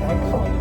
Congress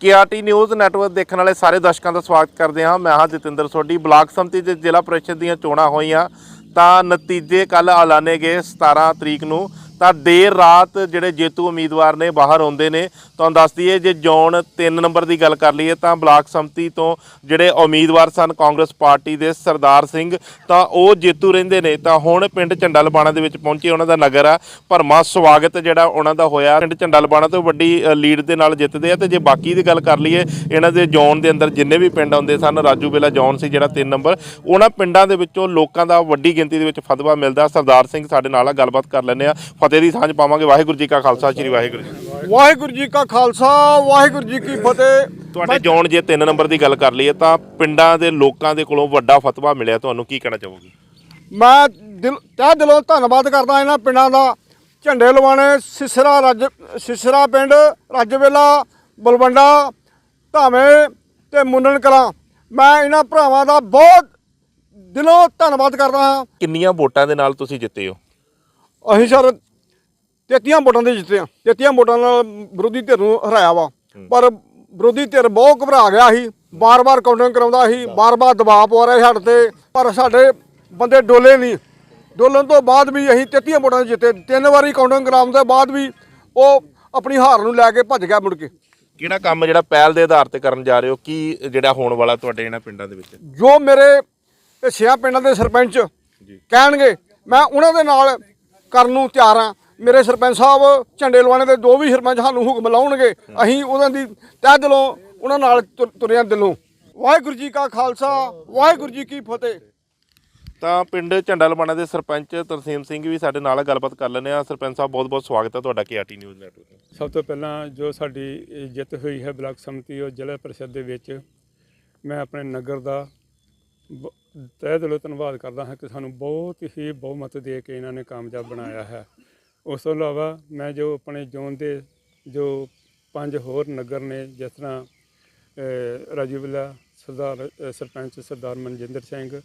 KRT news network ਦੇਖਣ ਵਾਲੇ ਸਾਰੇ ਦਰਸ਼ਕਾਂ ਦਾ ਸਵਾਗਤ ਕਰਦੇ ਹਾਂ। ਮੈਂ ਹਾਂ ਜਤਿੰਦਰ ਸੋਢੀ। ਬਲਾਕ ਸੰਮਤੀ ਤੇ ਜ਼ਿਲ੍ਹਾ ਪ੍ਰੀਸ਼ਦ ਦੀਆਂ ਚੋਣਾਂ ਹੋਈਆਂ ਤਾਂ ਨਤੀਜੇ ਕੱਲ ਐਲਾਨੇ ਗਏ 17 ਤਰੀਕ ਨੂੰ। ਤਾਂ ਦੇਰ ਰਾਤ ਜਿਹੜੇ ਜੇਤੂ ਉਮੀਦਵਾਰ ਨੇ ਬਾਹਰ ਆਉਂਦੇ ਨੇ, ਤੁਹਾਨੂੰ ਦੱਸ ਦਈਏ ਜੇ ਜੋਨ 3 ਨੰਬਰ ਦੀ ਗੱਲ ਕਰ ਲਈਏ ਤਾਂ ਬਲਾਕ ਸੰਮਤੀ ਤੋਂ ਜਿਹੜੇ ਉਮੀਦਵਾਰ ਸਨ ਕਾਂਗਰਸ ਪਾਰਟੀ ਦੇ ਸਰਦਾਰ ਸਿੰਘ, ਤਾਂ ਉਹ ਜੇਤੂ ਰਹਿੰਦੇ ਨੇ। ਤਾਂ ਹੁਣ ਪਿੰਡ ਝੰਡਾ ਲਬਾਣਾ ਦੇ ਵਿੱਚ ਪਹੁੰਚੇ ਉਹਨਾਂ ਦਾ ਨਗਰ ਆ। ਭਰਮਾ ਸਵਾਗਤ ਜਿਹੜਾ ਉਹਨਾਂ ਦਾ ਹੋਇਆ। ਪਿੰਡ ਝੰਡਾ ਲਬਾਣਾ ਤੋਂ ਵੱਡੀ ਲੀਡ ਦੇ ਨਾਲ ਜਿੱਤਦੇ ਆ ਤੇ ਜੇ ਬਾਕੀ ਦੀ ਗੱਲ ਕਰ ਲਈਏ, ਇਹਨਾਂ ਦੇ ਜ਼ੋਨ ਦੇ ਅੰਦਰ ਜਿੰਨੇ ਵੀ ਪਿੰਡ ਆਉਂਦੇ ਸਨ, ਰਾਜੂ ਬੇਲਾ ਜ਼ੋਨ ਸੀ ਜਿਹੜਾ 3 ਨੰਬਰ, ਉਹਨਾਂ ਪਿੰਡਾਂ ਦੇ ਵਿੱਚੋਂ ਲੋਕਾਂ ਦਾ ਵੱਡੀ ਗਿਣਤੀ ਦੇ ਵਿੱਚ ਫਤਵਾ ਮਿਲਦਾ। ਸਰਦਾਰ ਸਿੰਘ ਸਾਡੇ ਨਾਲ ਆ, ਗੱਲਬਾਤ ਕਰ ਲੈਂਦੇ ਆ। ਫਤਿਹ ਦੀ ਸਾਂਝ ਪਾਵਾਂਗੇ। ਵਾਹਿਗੁਰੂ ਜੀ ਕਾ ਖਾਲਸਾ ਸ੍ਰੀ ਵਾਹਿਗੁਰੂ ਜੀ ਵਾਹਿਗੁਰੂ ਜੀ ਕਾ ਖਾਲਸਾ ਵਾਹਿਗੁਰੂ ਜੀ ਕੀ ਫਤਿਹ। ਤੁਹਾਡੇ ਜ਼ੋਨ ਜੇ 3 ਨੰਬਰ ਦੀ ਗੱਲ ਕਰ ਲਈਏ ਤਾਂ ਪਿੰਡਾਂ ਦੇ ਲੋਕਾਂ ਦੇ ਕੋਲੋਂ ਵੱਡਾ ਫਤਵਾ ਮਿਲਿਆ। ਤੁਹਾਨੂੰ ਕੀ ਕਹਿਣਾ ਚਾਹੋਗੇ? ਮੈਂ ਦਿਲ ਤਹਿ ਦਿਲੋਂ ਧੰਨਵਾਦ ਕਰਦਾ ਇਹਨਾਂ ਪਿੰਡਾਂ ਦਾ। ਝੰਡੇ ਲਵਾਣੇ ਸਿਸਰਾ ਰੱਜ ਸਿਸਰਾ ਪਿੰਡ ਰੱਜਵੇਲਾ ਬਲਵੰਡਾ ਧਾਵੇਂ ਤੇ ਮੁੰਨਣ ਕਲਾਂ। ਮੈਂ ਇਹਨਾਂ ਭਰਾਵਾਂ ਦਾ ਬਹੁਤ ਦਿਲੋਂ ਧੰਨਵਾਦ ਕਰਦਾ ਹਾਂ। ਕਿੰਨੀਆਂ ਵੋਟਾਂ ਦੇ ਨਾਲ ਤੁਸੀਂ ਜਿੱਤੇ ਹੋ? ਅਸੀਂ ਸਰ ਤੇਤੀਆਂ ਵੋਟਾਂ ਦੇ ਜਿੱਤੇ ਆ ਤੇਤੀਆਂ ਵੋਟਾਂ ਨਾਲ ਵਿਰੋਧੀ ਧਿਰ ਨੂੰ ਹਰਾਇਆ ਵਾ। ਪਰ ਵਿਰੋਧੀ ਧਿਰ ਬਹੁਤ ਘਬਰਾ ਗਿਆ ਸੀ। ਬਾਰ-ਬਾਰ ਕਾਊਂਟਿੰਗ ਕਰਾਉਂਦਾ ਸੀ ਬਾਰ-ਬਾਰ ਦਬਾਅ ਪਵਾ ਰਿਹਾ ਸਾਡੇ ਤੇ। ਪਰ ਸਾਡੇ ਬੰਦੇ ਡੋਲੇ ਨਹੀਂ। ਡੋਲਣ ਤੋਂ ਬਾਅਦ ਵੀ ਅਸੀਂ ਤੇਤੀਆਂ ਵੋਟਾਂ ਦੇ ਜਿੱਤੇ। ਤਿੰਨ ਵਾਰੀ ਕਾਊਂਟਿੰਗ ਕਰਾਉਣ ਤੋਂ ਬਾਅਦ ਵੀ ਉਹ ਆਪਣੀ ਹਾਰ ਨੂੰ ਲੈ ਕੇ ਭੱਜ ਗਿਆ ਮੁੜ ਕੇ। ਕਿਹੜਾ ਕੰਮ ਜਿਹੜਾ ਪਹਿਲ ਦੇ ਆਧਾਰ ਤੇ ਕਰਨ ਜਾ ਰਹੇ ਹੋ? ਕੀ ਜਿਹੜਾ ਹੋਣ ਵਾਲਾ ਤੁਹਾਡੇ ਇਹਨਾਂ ਪਿੰਡਾਂ ਦੇ ਵਿੱਚ? ਜੋ ਮੇਰੇ ਇਹ ਛੇਆਂ ਪਿੰਡਾਂ ਦੇ ਸਰਪੰਚ ਕਹਿਣਗੇ ਮੈਂ ਉਹਨਾਂ ਦੇ ਨਾਲ ਕਰਨ ਨੂੰ ਤਿਆਰ ਹਾਂ। ਮੇਰੇ ਸਰਪੰਚ ਸਾਹਿਬ ਝੰਡੇ ਲਵਾਣੇ ਦੇ ਦੋ ਵੀ ਸਰਪੰਚ ਸਾਨੂੰ ਹੁਕਮ ਲਾਉਣਗੇ ਅਸੀਂ ਉਹਨਾਂ ਦੀ ਤਹਿ ਦਿਲੋਂ ਉਹਨਾਂ ਨਾਲ ਤੁਰ- ਤੁਰਿਆ ਦਿਲੋਂ। ਵਾਹਿਗੁਰੂ ਜੀ ਕਾ ਖਾਲਸਾ ਵਾਹਿਗੁਰੂ ਜੀ ਕੀ ਫਤਿਹ। ਤਾਂ ਪਿੰਡ ਝੰਡਾ ਲਬਾਣਾ ਦੇ ਸਰਪੰਚ ਤਰਸੀਮ ਸਿੰਘ ਵੀ ਸਾਡੇ ਨਾਲ ਗੱਲਬਾਤ ਕਰ ਲੈਂਦੇ ਆ ਸਰਪੰਚ ਸਾਹਿਬ ਬਹੁਤ ਬਹੁਤ ਸਵਾਗਤ ਹੈ ਤੁਹਾਡਾ ਕੇਆਰਟੀ ਨਿਊਜ਼ ਨੈਟਵਰਕ ਸਭ ਤੋਂ ਪਹਿਲਾਂ ਜੋ ਸਾਡੀ ਜਿੱਤ ਹੋਈ ਹੈ ਬਲਾਕ ਸੰਮਤੀ ਔਰ ਜ਼ਿਲ੍ਹਾ ਪਰਿਸ਼ਦ ਦੇ ਵਿੱਚ ਮੈਂ ਆਪਣੇ ਨਗਰ ਦਾ ਤਹਿ ਦਿਲੋਂ ਧੰਨਵਾਦ ਕਰਦਾ ਹਾਂ ਕਿ ਸਾਨੂੰ ਬਹੁਤ ਹੀ ਬਹੁਮਤ ਦੇ ਕੇ ਇਹਨਾਂ ਨੇ ਕਾਮਯਾਬ ਬਣਾਇਆ ਹੈ। ਉਸ ਤੋਂ ਇਲਾਵਾ ਮੈਂ ਜੋ ਆਪਣੇ ਜ਼ੋਨ ਦੇ ਜੋ ਪੰਜ ਹੋਰ ਨਗਰ ਨੇ ਜਿਸ ਤਰ੍ਹਾਂ ਰਾਜੂਵਿਲਾ ਸਰਦਾਰ ਸਰਪੰਚ ਸਰਦਾਰ ਮਨਜਿੰਦਰ ਸਿੰਘ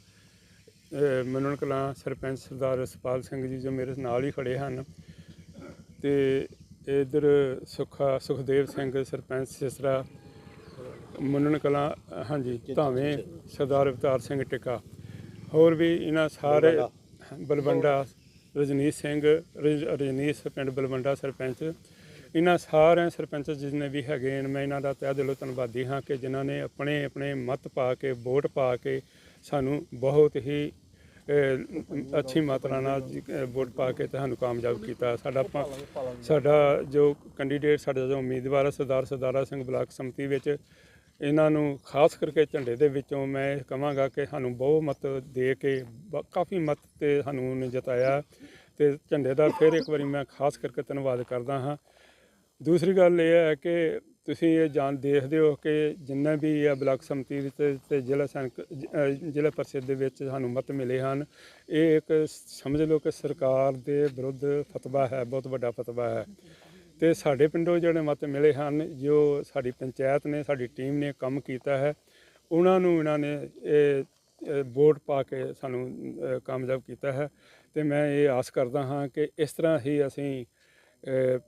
ਮਨਨ ਕਲਾਂ ਸਰਪੰਚ ਸਰਦਾਰ ਰਸਪਾਲ ਸਿੰਘ ਜੀ ਜੋ ਮੇਰੇ ਨਾਲ ਹੀ ਖੜੇ ਹਨ ਤੇ ਇਧਰ ਸੁਖਾ ਸੁਖਦੇਵ ਸਿੰਘ ਸਰਪੰਚ ਸਿਸਰਾ ਮੁੰਨਣ ਕਲਾਂ ਹਾਂਜੀ ਧਾਵੇਂ ਸਰਦਾਰ ਅਵਤਾਰ ਸਿੰਘ ਟਿੱਕਾ। ਹੋਰ ਵੀ ਇਹਨਾਂ ਸਾਰੇ ਬਲਵੰਡਾ ਰਜਨੀਤ ਸਿੰਘ ਰਜ- ਰਜਨੀਤ ਪਿੰਡ ਬਲਵੰਡਾ ਸਰਪੰਚ। ਇਹਨਾਂ ਸਾਰਿਆਂ ਸਰਪੰਚ ਜਿੰਨੇ ਵੀ ਹੈਗੇ ਨੇ ਮੈਂ ਇਹਨਾਂ ਦਾ ਤਹਿ ਦਿਲੋਂ ਧੰਨਵਾਦੀ ਹਾਂ ਕਿ ਜਿਨ੍ਹਾਂ ਨੇ ਆਪਣੇ ਆਪਣੇ ਮਤ ਪਾ ਕੇ ਵੋਟ ਪਾ ਕੇ ਸਾਨੂੰ ਬਹੁਤ ਹੀ ਅਹ, ਅੱਛੀ ਮਾਤਰਾ ਨਾਲ ਜੀ, ਅਹ, ਵੋਟ ਪਾ ਕੇ ਤੁਹਾਨੂੰ ਕਾਮਯਾਬ ਕੀਤਾ। ਸਾਡਾ ਪ- ਸਾਡਾ ਜੋ ਕੈਂਡੀਡੇਟ ਸਾਡਾ ਜੋ ਉਮੀਦਵਾਰ ਹੈ ਸਰਦਾਰ ਸਰਦਾਰਾ ਸਿੰਘ ਬਲਾਕ ਸੰਮਤੀ ਵਿੱਚ ਇਹਨਾਂ ਨੂੰ ਖਾਸ ਕਰਕੇ ਝੰਡੇ ਦੇ ਵਿੱਚੋਂ ਮੈਂ ਇਹ ਕਹਾਂਗਾ ਕਿ ਸਾਨੂੰ ਬਹੁਤ ਮਤ ਦੇ ਕੇ ਬ- ਕਾਫੀ ਮਤ ਤੇ ਸਾਨੂੰ ਉਹਨੇ ਜਿਤਾਇਆ ਤੇ ਝੰਡੇ ਦਾ ਫਿਰ ਇੱਕ ਵਾਰੀ ਮੈਂ ਖਾਸ ਕਰਕੇ ਧੰਨਵਾਦ ਕਰਦਾ ਹਾਂ। ਦੂਸਰੀ ਗੱਲ ਇਹ ਹੈ ਕਿ ਤੁਸੀਂ ਇਹ ਜਾਣ, ਦੇਖਦੇ ਹੋ ਕਿ ਜਿੰਨਾ ਵੀ ਇਹ ਬਲਾਕ ਸਮਿਤੀ ਵਿੱਚ ਤੇ- ਤੇ ਜ਼ਿਲ੍ਹਾ ਸੰਕ ਅਹ ਜ਼ਿਲ੍ਹਾ ਪਰਿਸ਼ਦ ਦੇ ਵਿੱਚ ਸਾਨੂੰ ਮਤ ਮਿਲੇ ਹਨ। ਇਹ ਇੱਕ ਸਮਝ ਲਓ ਕਿ ਸਰਕਾਰ ਦੇ ਵਿਰੁੱਧ ਫਤਵਾ ਹੈ, ਬਹੁਤ ਵੱਡਾ ਫਤਵਾ ਹੈ। ਤੇ ਸਾਡੇ ਪਿੰਡੋਂ ਜਿਹੜੇ ਮਤ ਮਿਲੇ ਹਨ, ਜੋ ਸਾਡੀ ਪੰਚਾਇਤ ਨੇ, ਸਾਡੀ ਟੀਮ ਨੇ ਕੰਮ ਕੀਤਾ ਹੈ, ਉਹਨਾਂ ਨੂੰ ਇਹਨਾਂ ਨੇ ਇਹ ਵੋਟ ਪਾ ਕੇ ਸਾਨੂੰ ਕਾਮਯਾਬ ਕੀਤਾ ਹੈ। ਤੇ ਮੈਂ ਇਹ ਆਸ ਕਰਦਾ ਹਾਂ ਕਿ ਇਸ ਤਰ੍ਹਾਂ ਹੀ ਅਸੀਂ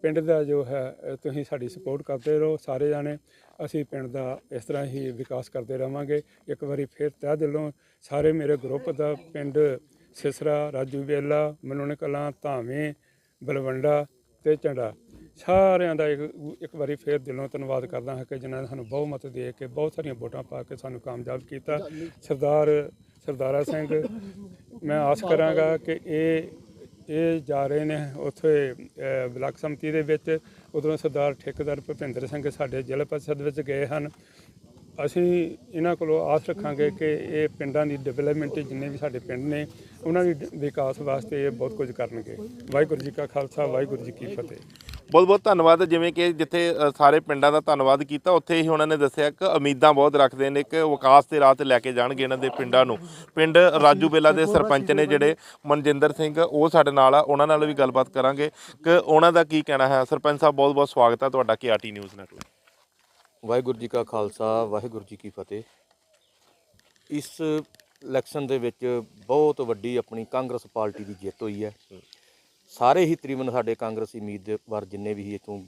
ਪਿੰਡ ਦਾ ਜੋ ਹੈ ਤੁਸੀਂ ਸਾਡੀ ਸਪੋਰਟ ਕਰਦੇ ਰਹੋ ਸਾਰੇ ਜਾਣੇ। ਅਸੀਂ ਪਿੰਡ ਦਾ ਇਸ ਤਰ੍ਹਾਂ ਹੀ ਵਿਕਾਸ ਕਰਦੇ ਰਵਾਂਗੇ। ਇੱਕ ਵਾਰੀ ਫਿਰ ਤਹਿ ਦਿਲੋਂ ਸਾਰੇ ਮੇਰੇ ਗਰੁੱਪ ਦਾ ਪਿੰਡ ਸਿਸਰਾ, ਰਾਜੂ ਵੇਲਾ ਮਨੋਨ ਕਲਾਂ ਧਾਵੇਂ ਬਲਵੰਡਾ ਤੇ ਝੰਡਾ। ਸਾਰਿਆਂ ਦਾ ਇੱਕ ਇੱਕ ਵਾਰੀ ਫੇਰ ਦਿਲੋਂ ਧੰਨਵਾਦ ਕਰਦਾ ਹਾਂ ਕਿ ਜਿਨ੍ਹਾਂ ਨੇ ਸਾਨੂੰ ਬਹੁਮਤ ਦੇ ਕੇ ਬਹੁਤ ਸਾਰੀਆਂ ਵੋਟਾਂ ਪਾ ਕੇ ਸਾਨੂੰ ਕਾਮਯਾਬ ਕੀਤਾ। ਸਰਦਾਰ ਸਰਦਾਰਾ ਸਿੰਘ ਮੈਂ ਆਸ ਕਰਾਂਗਾ ਕਿ ਇਹ ਇਹ ਜਾ ਰਹੇ ਨੇ ਉੱਥੇ ਬਲਾਕ ਸੰਮਤੀ ਦੇ ਵਿੱਚ। ਉਧਰੋਂ ਸਰਦਾਰ ਠੇਕੇਦਾਰ ਭੁਪਿੰਦਰ ਸਿੰਘ ਸਾਡੇ ਜ਼ਿਲ੍ਹਾ ਪਰਿਸ਼ਦ ਵਿੱਚ ਗਏ ਹਨ। ਅਸੀਂ ਇਹਨਾਂ ਕੋਲੋਂ ਆਸ ਰੱਖਾਂਗੇ ਕਿ ਇਹ ਪਿੰਡਾਂ ਦੀ ਡਿਵੈਲਪਮੈਂਟ ਜਿੰਨੇ ਵੀ ਸਾਡੇ ਪਿੰਡ ਨੇ ਉਹਨਾਂ ਦੀ ਵਿਕਾਸ ਵਾਸਤੇ ਇਹ ਬਹੁਤ ਕੁਝ ਕਰਨਗੇ। ਵਾਹਿਗੁਰੂ ਜੀ ਕਾ ਖਾਲਸਾ ਵਾਹਿਗੁਰੂ ਜੀ ਕੀ ਫਤਿਹ। ਬਹੁਤ ਬਹੁਤ ਧੰਨਵਾਦ। ਜਿਵੇਂ ਕਿ ਜਿੱਥੇ ਅ, ਸਾਰੇ ਪਿੰਡਾਂ ਦਾ ਧੰਨਵਾਦ ਕੀਤਾ ਉੱਥੇ ਹੀ ਉਹਨਾਂ ਨੇ ਦੱਸਿਆ ਕਿ ਉਮੀਦਾਂ ਬਹੁਤ ਰੱਖਦੇ ਨੇ ਕਿ ਵਿਕਾਸ ਦੇ ਰਾਹ ਤੇ ਲੈ ਕੇ ਜਾਣਗੇ ਇਹਨਾਂ ਦੇ ਪਿੰਡਾਂ ਨੂੰ। ਪਿੰਡ ਰਾਜੂ ਬੇਲਾ ਦੇ ਸਰਪੰਚ ਨੇ ਜਿਹੜੇ ਮਨਜਿੰਦਰ ਸਿੰਘ ਉਹ ਸਾਡੇ ਨਾਲ ਆ ਉਹਨਾਂ ਨਾਲ ਵੀ ਗੱਲਬਾਤ ਕਰਾਂਗੇ। ਕਿ ਉਹਨਾਂ ਦਾ ਕੀ ਕਹਿਣਾ ਹੈ? ਸਰਪੰਚ ਸਾਹਿਬ ਬਹੁਤ ਬਹੁਤ ਸਵਾਗਤ ਹੈ ਤੁਹਾਡਾ KRT news network Waheguru ji ਕਾ ਖਾਲਸਾ ਵਾਹਿਗੁਰੂ ਜੀ ਕੀ ਫਤਿਹ। ਇਸ ਇਲੈਕਸ਼ਨ ਦੇ ਵਿੱਚ ਬਹੁਤ ਵੱਡੀ ਆਪਣੀ ਕਾਂਗਰਸ ਪਾਰਟੀ ਦੀ ਜਿੱਤ ਹੋਈ ਹੈ। ਸਾਰੇ ਹੀ ਤਕਰੀਬਨ ਸਾਡੇ ਕਾਂਗਰਸੀ ਉਮੀਦਵਾਰ ਜਿੰਨੇ ਵੀ ਸੀ ਇਥੋਂ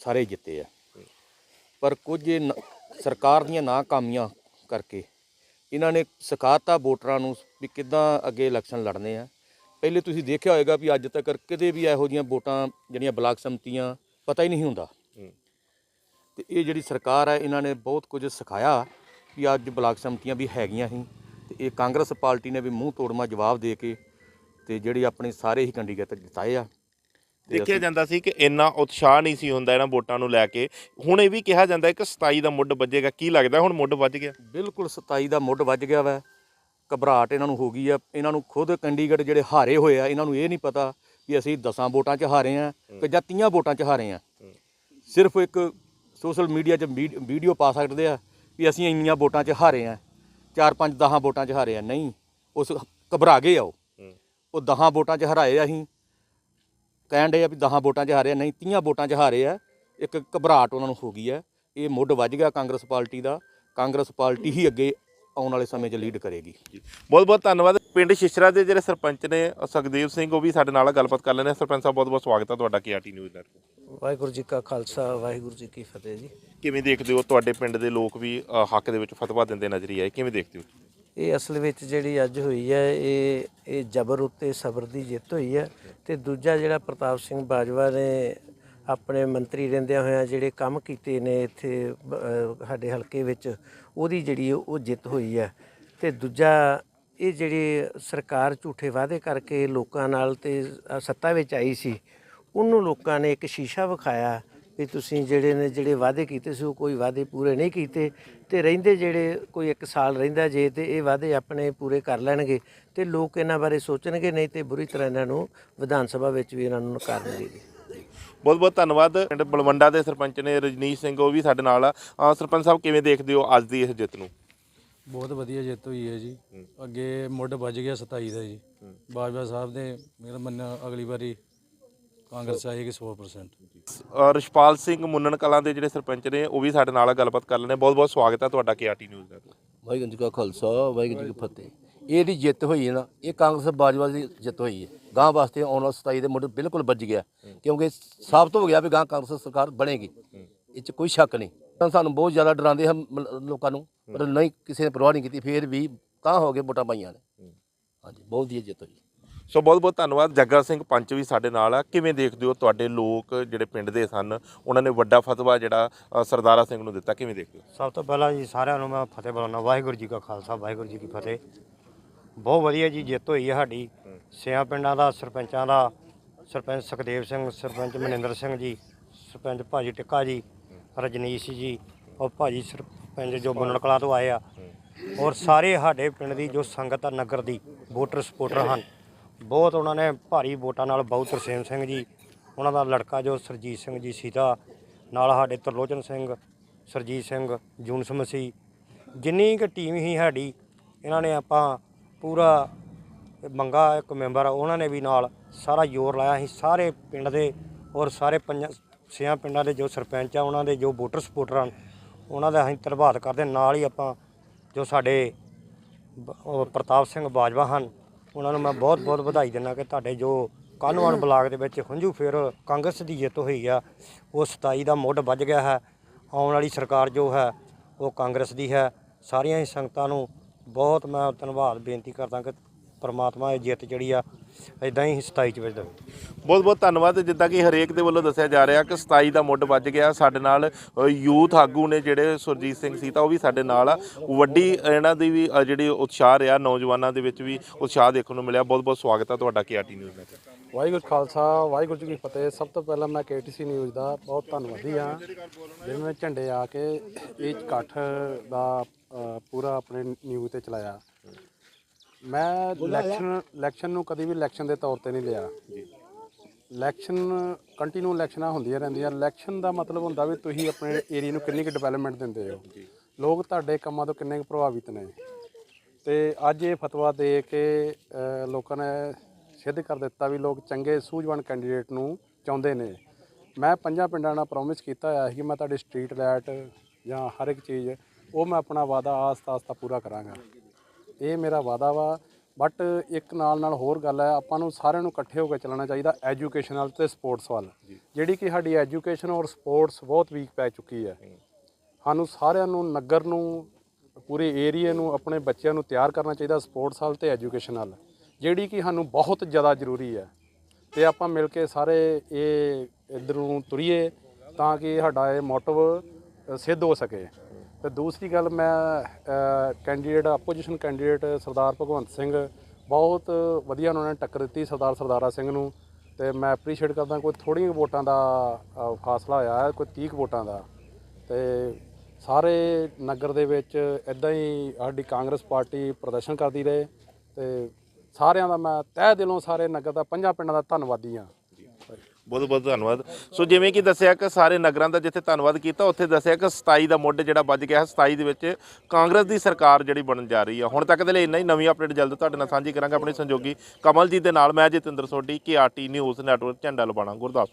ਸਾਰੇ ਜਿੱਤੇ ਆ। ਪਰ ਕੁਝ ਸਰਕਾਰ ਦੀਆਂ ਨਾਕਾਮੀਆਂ ਕਰਕੇ ਇਹਨਾਂ ਨੇ ਸਿਖਾਤਾ ਵੋਟਰਾਂ ਨੂੰ ਵੀ ਕਿੱਦਾਂ ਅੱਗੇ ਇਲੈਕਸ਼ਨ ਲੜਨੇ ਆ। ਪਹਿਲੇ ਤੁਸੀਂ ਦੇਖਿਆ ਹੋਵੇਗਾ ਵੀ ਅੱਜ ਤੱਕ ਕਦੇ ਵੀ ਇਹੋ ਜਿਹੀਆਂ ਵੋਟਾਂ ਜਿਹੜੀਆਂ ਬਲਾਕ ਸੰਮਤੀਆਂ ਪਤਾ ਹੀ ਨਹੀਂ ਹੁੰਦਾ। ਤੇ ਇਹ ਜਿਹੜੀ ਸਰਕਾਰ ਹੈ ਇਹਨਾਂ ਨੇ ਬਹੁਤ ਕੁਝ ਸਿਖਾਇਆ ਵੀ ਅੱਜ ਬਲਾਕ ਸੰਮਤੀਆਂ ਵੀ ਹੈਗੀਆਂ ਸੀ ਤੇ ਇਹ ਕਾਂਗਰਸ ਪਾਰਟੀ ਨੇ ਵੀ ਮੂੰਹ ਤੋੜਮਾ ਜਵਾਬ ਦੇ ਕੇ ਤੇ ਜਿਹੜੀ ਆਪਣੇ ਸਾਰੇ ਹੀ ਕੈਂਡੀਡੇਟ ਜਿਤਾਏ ਆ। ਦੇਖਿਆ ਜਾਂਦਾ ਸੀ ਕਿ ਇੰਨਾ ਉਤਸ਼ਾਹ ਨਹੀਂ ਸੀ ਹੁੰਦਾ ਇਹਨਾਂ ਵੋਟਾਂ ਨੂੰ ਲੈ ਕੇ। ਹੁਣ ਇਹ ਵੀ ਕਿਹਾ ਜਾਂਦਾ ਕਿ 27 ਦਾ ਮੁੱਢ ਵੱਜੇਗਾ। ਕੀ ਲੱਗਦਾ ਹੁਣ ਮੁੱਢ ਵੱਜ ਗਿਆ? ਬਿਲਕੁਲ 27 ਦਾ ਮੁੱਢ ਵੱਜ ਗਿਆ ਵਾ। ਘਬਰਾਹਟ ਇਹਨਾਂ ਨੂੰ ਹੋ ਗਈ ਆ। ਇਹਨਾਂ ਨੂੰ ਖੁਦ ਕੈਂਡੀਡੇਟ ਜਿਹੜੇ ਹਾਰੇ ਹੋਏ ਆ ਇਹਨਾਂ ਨੂੰ ਇਹ ਨਹੀਂ ਪਤਾ ਕਿ ਅਸੀਂ 10 ਵੋਟਾਂ 'ਚ ਹਾਰੇ ਆ ਕਿ ਜਾਂ 30 ਵੋਟਾਂ 'ਚ ਹਾਰੇ ਆ। ਸਿਰਫ ਇੱਕ ਸੋਸ਼ਲ ਮੀਡੀਆ 'ਚ ਵੀਡ- ਵੀਡੀਓ ਪਾ ਸਕਦੇ ਆ ਵੀ ਅਸੀਂ ਇੰਨੀਆਂ ਵੋਟਾਂ 'ਚ ਹਾਰੇ ਆ। 4 5 10 ਵੋਟਾਂ 'ਚ ਹਾਰੇ ਆ। ਨਹੀਂ ਉਸ ਘਬਰਾ ਗਏ ਆ ਉਹ ਉਹ 10 ਵੋਟਾਂ 'ਚ ਹਰਾਏ ਆ ਅਸੀਂ। ਕਹਿਣ ਦੇ ਆ ਵੀ 10 ਵੋਟਾਂ 'ਚ ਹਾਰੇ ਆ ਨਹੀਂ 30 ਵੋਟਾਂ 'ਚ ਹਾਰੇ ਆ। ਇੱਕ ਘਬਰਾਹਟ ਉਹਨਾਂ ਨੂੰ ਹੋ ਗਈ ਆ। ਇਹ ਮੁੱਢ ਵੱਜ ਗਿਆ ਕਾਂਗਰਸ ਪਾਰਟੀ ਦਾ। ਕਾਂਗਰਸ ਪਾਰਟੀ ਹੀ ਅੱਗੇ ਆਉਣ ਵਾਲੇ ਸਮੇਂ 'ਚ ਲੀਡ ਕਰੇਗੀ। ਬਹੁਤ ਬਹੁਤ ਧੰਨਵਾਦ। ਪਿੰਡ ਸ਼ਿਸ਼ਰਾ ਦੇ ਜਿਹੜੇ ਸਰਪੰਚ ਨੇ ਸੁਖਦੇਵ ਸਿੰਘ ਉਹ ਵੀ ਸਾਡੇ ਨਾਲ ਗੱਲਬਾਤ ਕਰ ਲੈਣੇ ਸਰਪੰਚ ਸਾਹਿਬ ਬਹੁਤ ਬਹੁਤ ਸਵਾਗਤ ਹੈ ਤੁਹਾਡਾ KRT news network Waheguru ji ਕਾ ਖਾਲਸਾ ਵਾਹਿਗੁਰੂ ਜੀ ਕੀ ਫਤਿਹ ਜੀ। ਕਿਵੇਂ ਦੇਖਦੇ ਹੋ ਤੁਹਾਡੇ ਪਿੰਡ ਦੇ ਲੋਕ ਵੀ ਹੱਕ ਦੇ ਵਿੱਚ ਫਤਵਾ ਦਿੰਦੇ ਨਜ਼ਰ ਹੀ ਆਏ? ਕਿਵੇਂ ਦੇਖਦੇ ਹੋ? ਇਹ ਅਸਲ ਵਿੱਚ ਜਿਹੜੀ ਅੱਜ ਹੋਈ ਹੈ, ਇਹ ਇਹ ਜਬਰ ਉੱਤੇ ਸਬਰ ਦੀ ਜਿੱਤ ਹੋਈ ਹੈ ਤੇ ਦੂਜਾ ਜਿਹੜਾ ਪ੍ਰਤਾਪ ਸਿੰਘ ਬਾਜਵਾ ਨੇ ਆਪਣੇ ਮੰਤਰੀ ਰਹਿੰਦਿਆਂ ਹੋਇਆਂ ਜਿਹੜੇ ਕੰਮ ਕੀਤੇ ਨੇ ਇੱਥੇ ਸਾਡੇ ਹਲਕੇ ਵਿੱਚ, ਉਹਦੀ ਜਿਹੜੀ ਉਹ ਜਿੱਤ ਹੋਈ ਹੈ। ਤੇ ਦੂਜਾ ਇਹ ਜਿਹੜੀ ਸਰਕਾਰ ਝੂਠੇ ਵਾਅਦੇ ਕਰਕੇ ਲੋਕਾਂ ਨਾਲ ਤੇ ਸੱਤਾ ਵਿੱਚ ਆਈ ਸੀ, ਉਹਨੂੰ ਲੋਕਾਂ ਨੇ ਇੱਕ ਸ਼ੀਸ਼ਾ ਵਿਖਾਇਆ ਵੀ ਤੁਸੀਂ ਜਿਹੜੇ ਨੇ ਜਿਹੜੇ ਵਾਅਦੇ ਕੀਤੇ ਸੀ ਉਹ ਕੋਈ ਵਾਅਦੇ ਪੂਰੇ ਨਹੀਂ ਕੀਤੇ ਤੇ ਰਹਿੰਦੇ ਜਿਹੜੇ ਕੋਈ ਇੱਕ ਸਾਲ ਰਹਿੰਦਾ ਜੇ ਤੇ ਇਹ ਵਾਅਦੇ ਆਪਣੇ ਪੂਰੇ ਕਰ ਲੈਣਗੇ ਤੇ ਲੋਕ ਇਹਨਾਂ ਬਾਰੇ ਸੋਚਣਗੇ ਨਹੀਂ ਤੇ ਬੁਰੀ ਤਰ੍ਹਾਂ ਇਹਨਾਂ ਨੂੰ ਵਿਧਾਨ ਸਭਾ ਵਿੱਚ ਵੀ ਇਹਨਾਂ ਨੂੰ ਨਕਾਰ ਦੇਣਗੇ। ਬਹੁਤ ਬਹੁਤ ਧੰਨਵਾਦ। ਪਿੰਡ ਬਲਵੰਡਾ ਦੇ ਸਰਪੰਚ ਨੇ ਰਜਨੀਸ਼ ਸਿੰਘ ਉਹ ਵੀ ਸਾਡੇ ਨਾਲ ਆ। ਸਰਪੰਚ ਸਾਹਿਬ ਕਿਵੇਂ ਦੇਖਦੇ ਹੋ ਅੱਜ ਦੀ ਇਸ ਜਿੱਤ ਨੂੰ? ਬਹੁਤ ਵਧੀਆ ਜਿੱਤ ਹੋਈ ਹੈ ਜੀ। ਅੱਗੇ ਮੁੱਢ ਵੱਜ ਗਿਆ 27 ਦਾ ਜੀ। ਬਾਜਵਾ ਸਾਹਿਬ ਦੇ ਮੇਰਾ ਮੰਨਿਆ ਅਗਲੀ ਵਾਰੀ ਕਾਂਗਰਸ ਆਏਗੀ 100% ਅ, ਰਿਸ਼ਪਾਲ ਸਿੰਘ ਮੁੰਨਣ ਕਲਾਂ ਦੇ ਜਿਹੜੇ ਸਰਪੰਚ ਨੇ ਉਹ ਵੀ ਸਾਡੇ ਨਾਲ ਗੱਲਬਾਤ ਕਰ ਲੈਣੇ ਬਹੁਤ ਬਹੁਤ ਸਵਾਗਤ ਹੈ ਤੁਹਾਡਾ KRT news network Waheguru ji ਕਾ ਖਾਲਸਾ ਵਾਹਿਗੁਰੂ ਜੀ ਕੀ ਫਤਿਹ। ਇਹ ਜਿਹੜੀ ਜਿੱਤ ਹੋਈ ਹੈ ਨਾ ਇਹ ਕਾਂਗਰਸ ਬਾਜਵਾ ਦੀ ਜਿੱਤ ਹੋਈ ਹੈ। ਗਾਂ ਵਾਸਤੇ ਆਉਣ ਵਾਲਾ 27 ਦੇ ਮੁੱਢ ਬਿਲਕੁਲ ਵੱਜ ਗਿਆ ਕਿਉਂਕਿ ਸਾਬਤ ਹੋ ਗਿਆ ਵੀ ਗਾਂ ਕਾਂਗਰਸ ਸਰਕਾਰ ਬਣੇਗੀ। ਇਹ 'ਚ ਕੋਈ ਸ਼ੱਕ ਨਹੀਂ। ਤਾਂ ਸਾਨੂੰ ਬਹੁਤ ਜ਼ਿਆਦਾ ਡਰਾਉਂਦੇ ਹਨ ਮ- ਲੋਕਾਂ ਨੂੰ ਪਰ ਨਹੀਂ ਕਿਸੇ ਨੇ ਪਰਵਾਹ ਨਹੀਂ ਕੀਤੀ ਫਿਰ ਵੀ ਤਾਂ ਹੋ ਗਏ ਵੋਟਾਂ ਪਾਈਆਂ ਨੇ। ਹਾਂਜੀ ਬਹੁਤ ਵਧੀਆ ਜਿੱਤ ਹੋਈ। ਸੋ ਬਹੁਤ ਬਹੁਤ ਧੰਨਵਾਦ। ਜੱਗਾ ਸਿੰਘ ਪੰਚ ਵੀ ਸਾਡੇ ਨਾਲ ਆ। ਕਿਵੇਂ ਦੇਖਦੇ ਹੋ ਤੁਹਾਡੇ ਲੋਕ ਜਿਹੜੇ ਪਿੰਡ ਦੇ ਸਨ? ਉਹਨਾਂ ਨੇ ਵੱਡਾ ਫਤਵਾ ਜਿਹੜਾ ਅ, ਸਰਦਾਰਾ ਸਿੰਘ ਨੂੰ ਦਿੱਤਾ। ਕਿਵੇਂ ਦੇਖਦੇ ਹੋ? ਸਭ ਤੋਂ ਪਹਿਲਾਂ ਜੀ ਸਾਰਿਆਂ ਨੂੰ ਮੈਂ ਫਤਿਹ ਬੁਲਾਉਣਾ ਵਾਹਿਗੁਰੂ ਜੀ ਕਾ ਖਾਲਸਾ ਵਾਹਿਗੁਰੂ ਜੀ ਕੀ ਫਤਿਹ। ਬਹੁਤ ਵਧੀਆ ਜੀ ਜਿੱਤ ਹੋਈ ਹੈ ਸਾਡੀ। ਸਿਆਂ ਪਿੰਡਾਂ ਦਾ ਸਰਪੰਚਾਂ ਦਾ ਸਰਪੰਚ ਸੁਖਦੇਵ ਸਿੰਘ ਸਰਪੰਚ ਮਨਿੰਦਰ ਸਿੰਘ ਜੀ ਸਰਪੰਚ ਭਾਜੀ ਟਿੱਕਾ ਜੀ ਰਜਨੀਸ਼ ਜੀ ਔਰ ਭਾਜੀ ਸਰਪੰਚ ਜੋ ਬੁੰਨਣ ਕਲਾਂ ਤੋਂ ਆਏ ਆ। ਔਰ ਸਾਰੇ ਸਾਡੇ ਪਿੰਡ ਦੀ ਜੋ ਸੰਗਤ ਆ ਨਗਰ ਦੀ ਵੋਟਰ ਸਪੋਰਟਰ ਹਨ। ਬਹੁਤ ਉਹਨਾਂ ਨੇ ਭਾਰੀ ਵੋਟਾਂ ਨਾਲ ਬਹੁ ਤਰਸੇਮ ਸਿੰਘ ਜੀ, ਉਹਨਾਂ ਦਾ ਲੜਕਾ ਜੋ ਸਰਜੀਤ ਸਿੰਘ ਜੀ ਸੀਤਾ, ਨਾਲ ਸਾਡੇ ਤਰਲੋਚਨ ਸਿੰਘ, ਸਰਜੀਤ ਸਿੰਘ ਜੂਨਸ ਮਸੀ ਜਿੰਨੀ ਕੁ ਟੀਮ ਹੀ ਸਾਡੀ, ਇਹਨਾਂ ਨੇ ਆਪਾਂ ਪੂਰਾ ਮੰਗਾ ਇੱਕ ਮੈਂਬਰ ਉਹਨਾਂ ਨੇ ਵੀ ਨਾਲ ਸਾਰਾ ਜ਼ੋਰ ਲਾਇਆ ਸੀ। ਸਾਰੇ ਪਿੰਡ ਦੇ ਔਰ ਸਾਰੇ ਪੰਜਾਂ ਛਿਆਂ ਪਿੰਡਾਂ ਦੇ ਜੋ ਸਰਪੰਚ ਆ, ਉਹਨਾਂ ਦੇ ਜੋ ਵੋਟਰ ਸਪੋਰਟਰ ਹਨ, ਉਹਨਾਂ ਦਾ ਅਸੀਂ ਧੰਨਵਾਦ ਕਰਦੇ ਨਾਲ ਹੀ ਆਪਾਂ ਜੋ ਸਾਡੇ ਪ੍ਰਤਾਪ ਸਿੰਘ ਬਾਜਵਾ ਹਨ ਉਹਨਾਂ ਨੂੰ ਮੈਂ ਬਹੁਤ ਬਹੁਤ ਵਧਾਈ ਦਿੰਦਾ ਕਿ ਤੁਹਾਡੇ ਜੋ ਕਾਹਨੂੰਨ ਬਲਾਕ ਦੇ ਵਿੱਚ ਹੰਝੂ ਫੇਰ ਕਾਂਗਰਸ ਦੀ ਜਿੱਤ ਹੋਈ ਆ, ਉਹ 27 ਦਾ ਮੁੱਢ ਵੱਜ ਗਿਆ ਹੈ। ਆਉਣ ਵਾਲੀ ਸਰਕਾਰ ਜੋ ਹੈ, ਉਹ ਕਾਂਗਰਸ ਦੀ ਹੈ। ਸਾਰੀਆਂ ਹੀ ਸੰਗਤਾਂ ਨੂੰ ਬਹੁਤ ਮੈਂ ਧੰਨਵਾਦ, ਬੇਨਤੀ ਕਰਦਾ ਕਿ ਪਰਮਾਤਮਾ ਇਹ ਜਿੱਤ ਜਿਹੜੀ ਆ ਇਦਾਂ ਹੀ 27 ਚ ਵਿੱਚ ਦੇਵੇ ਬਹੁਤ ਬਹੁਤ ਧੰਨਵਾਦ। ਜਿੱਦਾਂ ਕਿ ਹਰੇਕ ਦੇ ਵੱਲੋਂ ਦੱਸਿਆ ਜਾ ਰਿਹਾ ਕਿ 27 ਦਾ ਮੁੱਢ ਵੱਜ ਗਿਆ। ਸਾਡੇ ਨਾਲ ਯੂਥ ਆਗੂ ਨੇ ਜਿਹੜੇ ਸੁਰਜੀਤ ਸਿੰਘ ਸੀ ਤਾਂ ਉਹ ਵੀ ਸਾਡੇ ਨਾਲ ਆ। ਵੱਡੀ ਇਹਨਾਂ ਦੀ ਵੀ ਜਿਹੜੀ ਉਤਸ਼ਾਹ ਰਿਹਾ ਨੌਜਵਾਨਾਂ ਦੇ ਵਿੱਚ ਵੀ ਉਤਸ਼ਾਹ ਦੇਖਣ ਨੂੰ ਮਿਲਿਆ। ਬਹੁਤ ਬਹੁਤ ਸਵਾਗਤ ਹੈ ਤੁਹਾਡਾ ਕੇਆਰਟੀ ਨਿਊਜ਼ ਵਿੱਚ ਵਾਹਿਗੁਰੂ ਖਾਲਸਾ ਵਾਹਿਗੁਰੂ ਜੀ ਕੀ ਫਤਿਹ। ਸਭ ਤੋਂ ਪਹਿਲਾਂ ਮੈਂ ਕੇਟੀਸੀ ਨਿਊਜ਼ ਦਾ ਬਹੁਤ ਧੰਨਵਾਦੀ ਹਾਂ। ਜਿਵੇਂ ਝੰਡੇ ਆ ਕੇ ਇਹ ਇਕੱਠ ਦਾ ਪੂਰਾ ਆਪਣੇ ਨਿਊਜ਼ ਤੇ ਚਲਾਇਆ। ਮੈਂ ਇਲੈਕਸ਼ਨ ਇਲੈਕਸ਼ਨ ਨੂੰ ਕਦੀ ਵੀ ਇਲੈਕਸ਼ਨ ਦੇ ਤੌਰ ਤੇ ਨਹੀਂ ਲਿਆ। ਇਲੈਕਸ਼ਨ ਕੰਟੀਨਿਊ ਇਲੈਕਸ਼ਨਾਂ ਹੁੰਦੀਆਂ ਰਹਿੰਦੀਆਂ। ਇਲੈਕਸ਼ਨ ਦਾ ਮਤਲਬ ਹੁੰਦਾ ਵੀ ਤੁਸੀਂ ਆਪਣੇ ਏਰੀਆ ਨੂੰ ਕਿੰਨੀ ਕੁ ਡਿਵੈਲਪਮੈਂਟ ਦਿੰਦੇ ਹੋ। ਲੋਕ ਤੁਹਾਡੇ ਕੰਮਾਂ ਤੋਂ ਕਿੰਨੇ ਕੁ ਪ੍ਰਭਾਵਿਤ ਨੇ। ਤੇ ਅੱਜ ਇਹ ਫਤਵਾ ਦੇ ਕੇ ਲੋਕਾਂ ਨੇ ਸਿੱਧ ਕਰ ਦਿੱਤਾ ਵੀ ਲੋਕ ਚੰਗੇ ਸੂਝਵਾਨ ਕੈਂਡੀਡੇਟ ਨੂੰ ਚਾਹੁੰਦੇ ਨੇ। ਮੈਂ ਪੰਜਾਂ ਪਿੰਡਾਂ ਨਾਲ ਪ੍ਰੋਮਿਸ ਕੀਤਾ ਹੋਇਆ ਸੀ ਕਿ ਮੈਂ ਤੁਹਾਡੀ ਸਟਰੀਟ ਲਾਈਟ ਜਾਂ ਹਰ ਇੱਕ ਚੀਜ਼ ਉਹ ਮੈਂ ਆਪਣਾ ਵਾਅਦਾ ਆਸਤਾ ਆਸਤਾ ਪੂਰਾ ਕਰਾਂਗਾ। ਇਹ ਮੇਰਾ ਵਾਅਦਾ ਵਾ। ਬਟ ਇੱਕ ਨਾਲ ਨਾਲ ਹੋਰ ਗੱਲ ਹੈ ਆਪਾਂ ਨੂੰ ਸਾਰਿਆਂ ਨੂੰ ਇਕੱਠੇ ਹੋ ਕੇ ਚੱਲਣਾ ਚਾਹੀਦਾ ਐਜੂਕੇਸ਼ਨਲ ਤੇ ਸਪੋਰਟਸ ਵੱਲ। ਜਿਹੜੀ ਕਿ ਸਾਡੀ ਐਜੂਕੇਸ਼ਨ ਔਰ ਸਪੋਰਟਸ ਬਹੁਤ ਵੀਕ ਪੈ ਚੁੱਕੀ ਹੈ। ਸਾਨੂੰ ਸਾਰਿਆਂ ਨੂੰ ਨਗਰ ਨੂੰ ਪੂਰੇ ਏਰੀਏ ਨੂੰ ਆਪਣੇ ਬੱਚਿਆਂ ਨੂੰ ਤਿਆਰ ਕਰਨਾ ਚਾਹੀਦਾ ਸਪੋਰਟਸ ਵੱਲ ਤੇ ਐਜੂਕੇਸ਼ਨ ਵੱਲ। ਜਿਹੜੀ ਕਿ ਸਾਨੂੰ ਬਹੁਤ ਜ਼ਿਆਦਾ ਜ਼ਰੂਰੀ ਹੈ। ਤੇ ਆਪਾਂ ਮਿਲ ਕੇ ਸਾਰੇ ਇਹ ਇੱਧਰ ਨੂੰ ਤੁਰੀਏ ਤਾਂ ਕਿ ਸਾਡਾ ਇਹ ਮੋਟਿਵ ਸਿੱਧ ਹੋ ਸਕੇ। ਤੇ ਦੂਸਰੀ ਗੱਲ ਮੈਂ candidate opposition candidate Sardar Bhagwant Singh ਬਹੁਤ ਵਧੀਆ ਉਹਨਾਂ ਨੇ ਟੱਕਰ ਦਿੱਤੀ ਸਰਦਾਰ ਸਰਦਾਰਾ ਸਿੰਘ ਨੂੰ ਤੇ ਮੈਂ ਐਪਰੀਸ਼ੀਏਟ ਕਰਦਾ ਕੋਈ ਥੋੜ੍ਹੀਆਂ ਵੋਟਾਂ ਦਾ ਫਾਸਲਾ ਹੋਇਆ ਹੈ, ਕੋਈ 30 ਕੁ ਵੋਟਾਂ ਦਾ। ਤੇ ਸਾਰੇ ਨਗਰ ਦੇ ਵਿੱਚ ਇਦਾਂ ਹੀ ਸਾਡੀ ਕਾਂਗਰਸ ਪਾਰਟੀ ਪ੍ਰਦਰਸ਼ਨ ਕਰਦੀ ਰਹੇ ਤੇ ਸਾਰਿਆਂ ਦਾ ਮੈਂ ਤਹਿ ਦਿਲੋਂ ਸਾਰੇ ਨਗਰ ਦਾ ਪੰਜਾਂ ਪਿੰਡਾਂ ਦਾ ਧੰਨਵਾਦੀ ਹਾਂ। ਬਹੁਤ ਬਹੁਤ ਧੰਨਵਾਦ। ਸੋ ਜਿਵੇਂ ਕਿ ਦੱਸਿਆ ਕਿ ਸਾਰੇ ਨਗਰਾਂ ਦਾ ਜਿੱਥੇ ਧੰਨਵਾਦ ਕੀਤਾ, ਉੱਥੇ ਦੱਸਿਆ ਕਿ 27 ਦਾ ਮੁੱਢ ਜਿਹੜਾ ਵੱਜ ਗਿਆ ਹੈ 27 ਦੇ ਵਿੱਚ ਕਾਂਗਰਸ ਦੀ ਸਰਕਾਰ ਜਿਹੜੀ ਬਣਨ ਜਾ ਰਹੀ ਹੈ ਹੁਣ ਤੱਕ ਦੇ ਲਈ ਇੰਨਾ ਹੀ, ਨਵੀਂ ਅਪਡੇਟ ਜਲਦ ਤੁਹਾਡੇ ਨਾਲ ਸਾਂਝੀ ਕਰਾਂਗੇ। ਆਪਣੇ ਸੰਜੋਗੀ ਕਮਲਜੀਤ ਦੇ ਨਾਲ ਮੈਂ Jatinder Sodhi, K RT news network, Jhanda Labana Gurdas